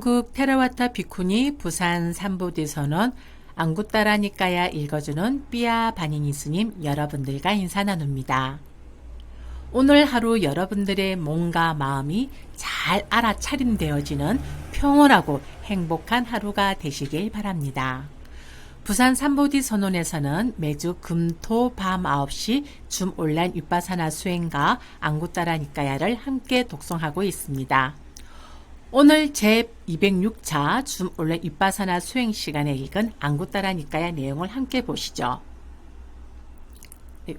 이영국 테라와타 비쿠니 부산 삼보디 선언 안구따라니까야 읽어주는 삐아 바니니 스님 여러분들과 인사 나눕니다. 오늘 하루 여러분들의 몸과 마음이 잘 알아차림되어지는 평온하고 행복한 하루가 되시길 바랍니다. 부산 삼보디 선언에서는 매주 금, 토, 밤 9시 줌 온라인 윗바사나 수행과 안구따라니까야를 함께 독송하고 있습니다. 오늘 제 206차 줌 온라인 윗바사나 수행 시간에 읽은 안구따라니까야 내용을 함께 보시죠. 네.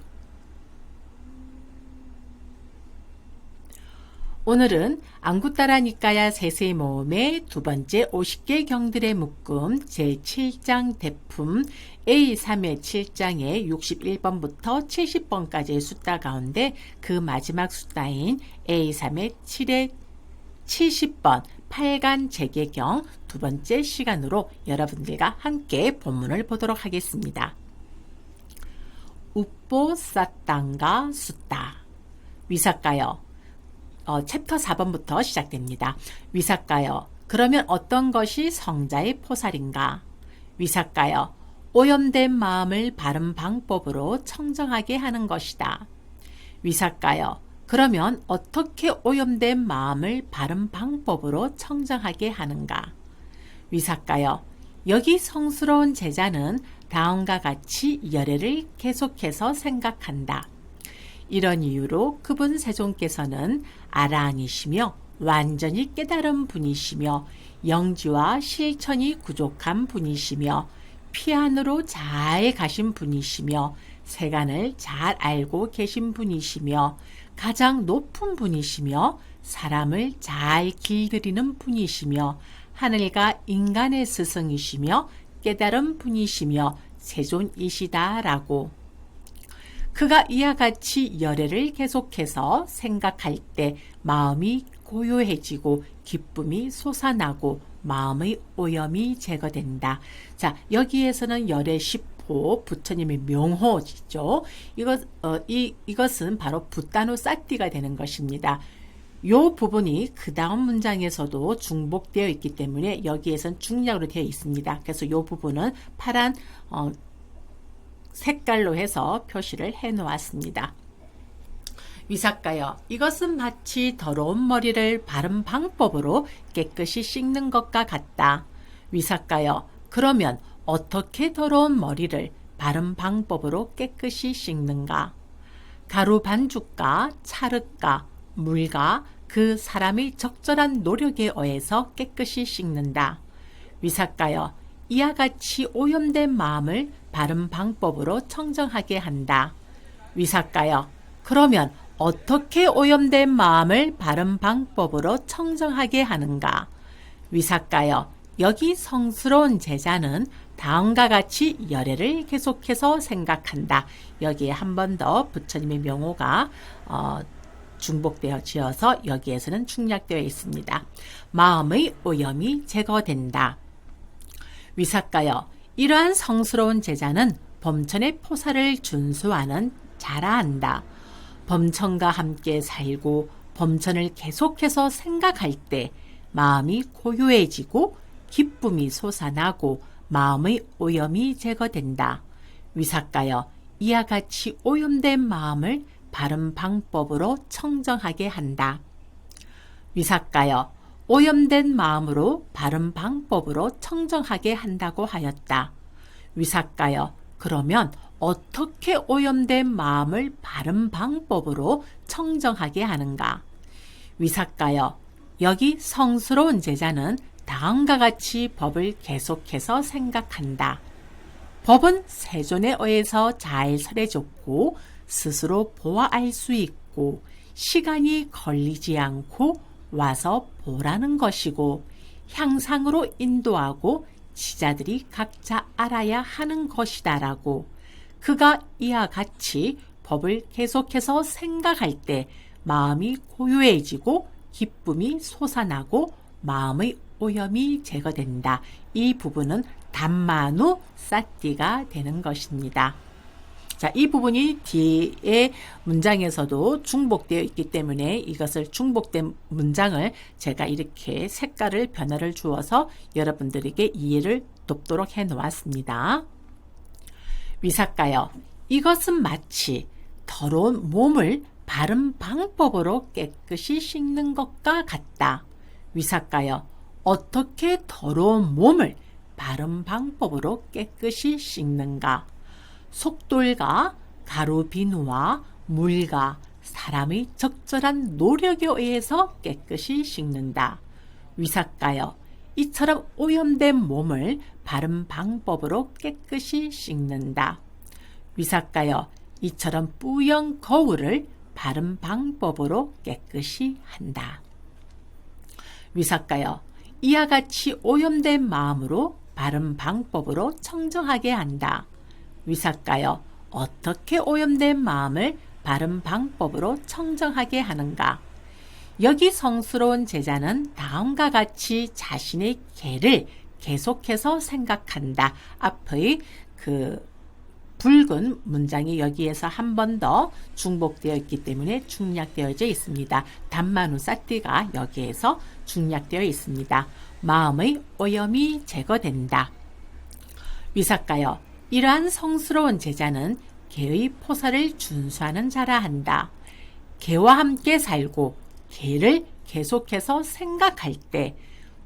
오늘은 안구따라니까야 세세 모음의 두 번째 50개 경들의 묶음 제7장 대품 A3의 7장의 61번부터 70번까지의 숫자 가운데 그 마지막 숫자인 A3의 7의 70번 8간 재개경 두 번째 시간으로 여러분들과 함께 본문을 보도록 하겠습니다. 우뽀 싸땅가 숫다 위사까요 어, 챕터 4번부터 시작됩니다. 위사까요 그러면 어떤 것이 성자의 포살인가? 위사까요 오염된 마음을 바른 방법으로 청정하게 하는 것이다. 위사까요 그러면 어떻게 오염된 마음을 바른 방법으로 청정하게 하는가? 위사까요. 여기 성스러운 제자는 다음과 같이 열애를 계속해서 생각한다. 이런 이유로 그분 세종께서는 아라한이시며 완전히 깨달은 분이시며 영지와 실천이 부족한 분이시며 피안으로 잘 가신 분이시며 세간을 잘 알고 계신 분이시며 가장 높은 분이시며 사람을 잘 길들이는 분이시며 하늘과 인간의 스승이시며 깨달은 분이시며 세존이시다라고 그가 이와 같이 열애를 계속해서 생각할 때 마음이 고요해지고 기쁨이 솟아나고 마음의 오염이 제거된다. 자, 여기에서는 10 호 부처님의 명호죠. 이것, 어, 이, 이것은 바로 부따노 사띠가 되는 것입니다. 요 부분이 그 다음 문장에서도 중복되어 있기 때문에 여기에선 중략으로 되어 있습니다. 그래서 요 부분은 파란 어, 색깔로 해서 표시를 해 놓았습니다. 위사까요. 이것은 마치 더러운 머리를 바른 방법으로 깨끗이 씻는 것과 같다. 위사까요. 그러면 어떻게 더러운 머리를 바른 방법으로 깨끗이 씻는가? 가루 반죽과 찰흙과 물과 그 사람의 적절한 노력에 의해서 깨끗이 씻는다. 위사까요. 이와 같이 오염된 마음을 바른 방법으로 청정하게 한다. 위사까요. 그러면 어떻게 오염된 마음을 바른 방법으로 청정하게 하는가? 위사까요. 여기 성스러운 제자는 다음과 같이 열애를 계속해서 생각한다. 여기에 한 번 더 부처님의 명호가 어, 중복되어 지어서 여기에서는 충략되어 있습니다. 마음의 오염이 제거된다. 위사까요. 이러한 성스러운 제자는 범천의 포사를 준수하는 자라한다. 범천과 함께 살고 범천을 계속해서 생각할 때 마음이 고요해지고 기쁨이 솟아나고 마음의 오염이 제거된다. 위사까여 이와 같이 오염된 마음을 바른 방법으로 청정하게 한다. 위사까여 오염된 마음으로 바른 방법으로 청정하게 한다고 하였다. 위사까여 그러면 어떻게 오염된 마음을 바른 방법으로 청정하게 하는가? 위사까여 여기 성스러운 제자는 다음과 같이 법을 계속해서 생각한다. 법은 세존에 의해서 잘 설해졌고 스스로 보아알 수 있고 시간이 걸리지 않고 와서 보라는 것이고 향상으로 인도하고 지자들이 각자 알아야 하는 것이다라고 그가 이와 같이 법을 계속해서 생각할 때 마음이 고요해지고 기쁨이 솟아나고 마음의 오염이 제거된다. 이 부분은 단마누 사띠가 되는 것입니다. 자, 이 부분이 뒤에 문장에서도 중복되어 있기 때문에 이것을 중복된 문장을 제가 이렇게 색깔을 변화를 주어서 여러분들에게 이해를 돕도록 해 놓았습니다. 위사까요. 이것은 마치 더러운 몸을 바른 방법으로 깨끗이 씻는 것과 같다. 위사까요. 어떻게 더러운 몸을 바른 방법으로 깨끗이 씻는가? 속돌과 가루 비누와 물과 사람의 적절한 노력에 의해서 깨끗이 씻는다. 위사까요. 이처럼 오염된 몸을 바른 방법으로 깨끗이 씻는다. 위사까요. 이처럼 뿌연 거울을 바른 방법으로 깨끗이 한다. 위사까요. 이와 같이 오염된 마음으로 바른 방법으로 청정하게 한다. 위사까요. 어떻게 오염된 마음을 바른 방법으로 청정하게 하는가? 여기 성스러운 제자는 다음과 같이 자신의 개를 계속해서 생각한다. 앞의 그 붉은 문장이 여기에서 한 번 더 중복되어 있기 때문에 중략되어져 있습니다. 단만우 사띠가 여기에서 중략되어 있습니다. 마음의 오염이 제거된다. 위사까요. 이러한 성스러운 제자는 개의 포사를 준수하는 자라 한다. 개와 함께 살고 개를 계속해서 생각할 때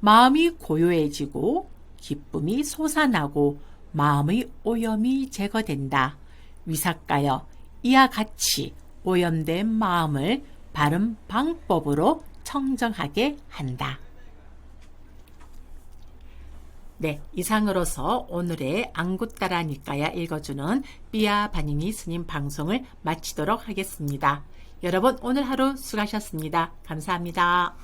마음이 고요해지고 기쁨이 솟아나고 마음의 오염이 제거된다. 위사까여 이와 같이 오염된 마음을 바른 방법으로 청정하게 한다. 네, 이상으로서 오늘의 안굿따라니까야 읽어주는 삐아 바니니 스님 방송을 마치도록 하겠습니다. 여러분 오늘 하루 수고하셨습니다. 감사합니다.